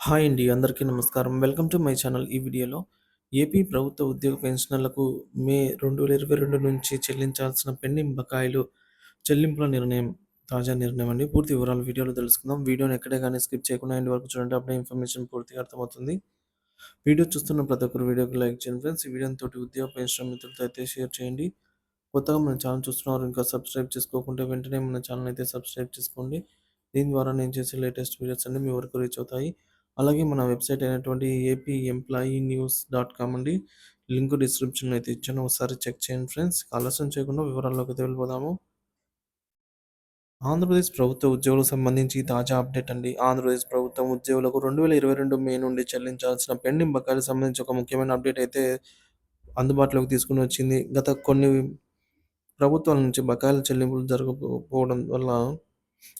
Hi అండి. అందరికీ నమస్కారం. Welcome to my channel. ఈ వీడియోలో ఏపీ ప్రభుత్వ ఉద్యోగ పెన్షనర్లకు మే 2022 నుంచి చెల్లించాల్సిన పెండింగ్ బకాయిలు చెల్లింపుల నిర్ణయం తాజా నిర్ణయం అండి. పూర్తి వివరాలు వీడియోలో తెలుసుకుందాం. వీడియోని ఎక్కడే కానీ స్కిప్ చేయకుండా ఎండ్ వరకు చూడండి. అప్పుడే ఇన్ఫర్మేషన్ పూర్తిగా అర్థమవుతుంది. వీడియో చూస్తున్న ప్రతి ఒక్కరు వీడియోకి లైక్ చేయండి ఫ్రెండ్స్. ఈ వీడియోని తోటి ఉద్యోగ పెన్షన్ మిత్రులతో అయితే షేర్ చేయండి. కొత్తగా మన ఛానల్ చూస్తున్నారు ఇంకా సబ్స్క్రైబ్ చేసుకోకుంటే వెంటనే మన ఛానల్ అయితే సబ్స్క్రైబ్ చేసుకోండి. దీని ద్వారా నేను చేసే లేటెస్ట్ వీడియోస్ అన్నీ మీ వరకు రీచ్ అవుతాయి. అలాగే మన వెబ్‌సైట్ అయినటువంటి AP employee news dot com అండి. లింక్ డిస్క్రిప్షన్ అయితే ఇచ్చాను. ఒకసారి చెక్ చేయండి ఫ్రెండ్స్. ఆలస్యం చేయకుండా వివరాల్లోకి వెళ్ళిపోదాము. ఆంధ్రప్రదేశ్ ప్రభుత్వ ఉద్యోగులకు సంబంధించి తాజా అప్డేట్ అండి. ఆంధ్రప్రదేశ్ ప్రభుత్వం ఉద్యోగులకు 2022 మే నుండి చెల్లించాల్సిన పెండింగ్ బకాయిలకు సంబంధించి ఒక ముఖ్యమైన అప్డేట్ అయితే అందుబాటులోకి తీసుకుని వచ్చింది. గత కొన్ని ప్రభుత్వాల నుంచి బకాయిల చెల్లింపులు జరగకపోవడం వల్ల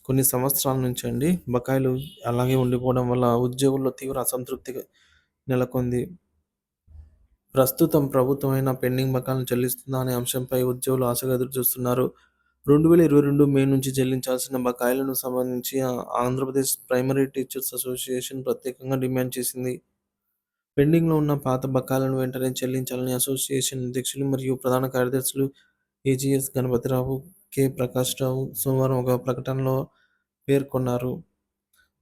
కొన్ని సంవత్సరాల నుంచి అండి బకాయిలు అలాగే ఉండిపోవడం వల్ల ఉద్యోగుల్లో తీవ్ర అసంతృప్తి నెలకొంది. ప్రస్తుతం ప్రభుత్వమైన పెండింగ్ బకాయిలను చెల్లిస్తుందా అనే అంశంపై ఉద్యోగులు ఆశగా ఎదురుచూస్తున్నారు. 2022 మే నుంచి చెల్లించాల్సిన బకాయిలను సంబంధించి ఆంధ్రప్రదేశ్ ప్రైమరీ టీచర్స్ అసోసియేషన్ ప్రత్యేకంగా డిమాండ్ చేసింది. పెండింగ్‌లో ఉన్న పాత బకాయిలను వెంటనే చెల్లించాలని అసోసియేషన్ అధ్యక్షులు మరియు ప్రధాన కార్యదర్శులు ఏజీఎస్ గణపతిరావు, కె. ప్రకాష్ రావు సోమవారం ఒక ప్రకటనలో పేర్కొన్నారు.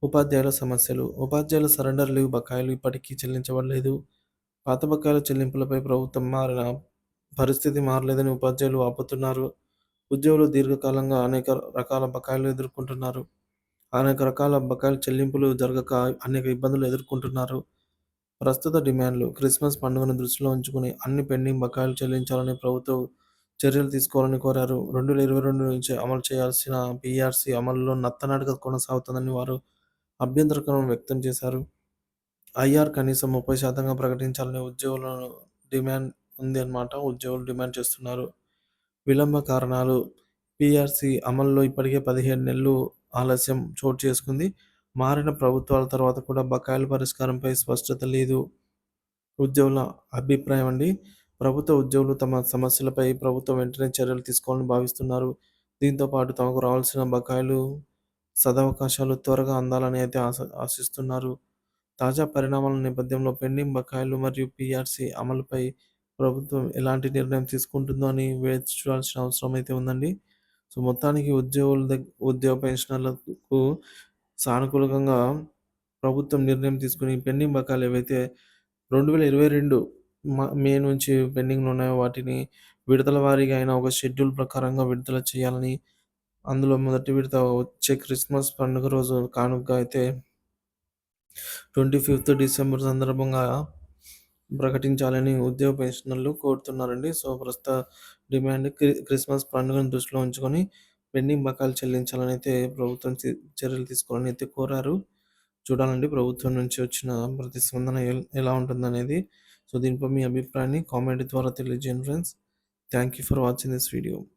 ఉపాధ్యాయుల సమస్యలు ఉపాధ్యాయుల సరెండర్ లీవ్ బకాయిలు ఇప్పటికీ చెల్లించబడలేదు. పాత బకాయిల చెల్లింపులపై ప్రభుత్వం మారిన పరిస్థితి మారలేదని ఉపాధ్యాయులు వాపోతున్నారు. ఉద్యోగులు దీర్ఘకాలంగా అనేక రకాల బకాయిలు ఎదుర్కొంటున్నారు. అనేక రకాల బకాయిల చెల్లింపులు జరగక అనేక ఇబ్బందులు ఎదుర్కొంటున్నారు. ప్రస్తుత డిమాండ్లు క్రిస్మస్ పండుగను దృష్టిలో ఉంచుకుని అన్ని పెండింగ్ బకాయిలు చెల్లించాలని ప్రభుత్వం చర్యలు తీసుకోవాలని కోరారు. 2022 నుంచి అమలు చేయాల్సిన పీఆర్సీ అమలులో నత్తనడక కొనసాగుతుందని వారు అభ్యంతరకరం వ్యక్తం చేశారు. ఐఆర్ కనీసం 30 శాతంగా ప్రకటించాలని ఉద్యోగుల డిమాండ్ ఉంది అన్నమాట. ఉద్యోగులు డిమాండ్ చేస్తున్నారు. విలంబ కారణాలు పీఆర్సీ అమల్లో ఇప్పటికే 17 నెలలు ఆలస్యం చోటు చేసుకుంది. మారిన ప్రభుత్వాల తర్వాత కూడా బకాయిల పరిష్కారంపై స్పష్టత లేదు. ఉద్యోగుల అభిప్రాయం అండి. ప్రభుత్వ ఉద్యోగులు తమ సమస్యలపై ప్రభుత్వం వెంటనే చర్యలు తీసుకోవాలని భావిస్తున్నారు. దీంతో పాటు తమకు రావాల్సిన బకాయిలు, సదవకాశాలు త్వరగా అందాలని అయితే ఆశ ఆశిస్తున్నారు. తాజా పరిణామాల నేపథ్యంలో పెండింగ్ బకాయిలు మరియు పీఆర్సీ అమలుపై ప్రభుత్వం ఎలాంటి నిర్ణయం తీసుకుంటుందో అని వేచి చూడాల్సిన అవసరం అయితే ఉందండి. సో, మొత్తానికి ఉద్యోగుల దగ్గర ఉద్యోగ పెన్షనర్లకు సానుకూలంగా ప్రభుత్వం నిర్ణయం తీసుకుని పెండింగ్ బకాయిలు ఏవైతే 2022 మ మే నుంచి పెండింగ్‌లో ఉన్నాయో వాటిని విడతల వారీగా అయినా ఒక షెడ్యూల్ ప్రకారంగా విడుదల చేయాలని, అందులో మొదటి విడత వచ్చే క్రిస్మస్ పండుగ రోజు కానుకగా అయితే 25థ్ డిసెంబర్ సందర్భంగా ప్రకటించాలని ఉద్యోగ పెన్షనర్లు కోరుతున్నారండి. సో, ప్రస్తుత డిమాండ్ క్రి క్రిస్మస్ పండుగను దృష్టిలో ఉంచుకొని పెండింగ్ బకాయిలు చెల్లించాలని అయితే ప్రభుత్వం చర్యలు తీసుకోవాలని అయితే కోరారు. చూడాలండి ప్రభుత్వం నుంచి వచ్చిన ప్రతిస్పందన ఎలా ఉంటుందనేది. సో, దీనిపై మీ అభిప్రాయాన్ని కామెంట్ ద్వారా తెలియజేయండి friends. Thank you for watching this video.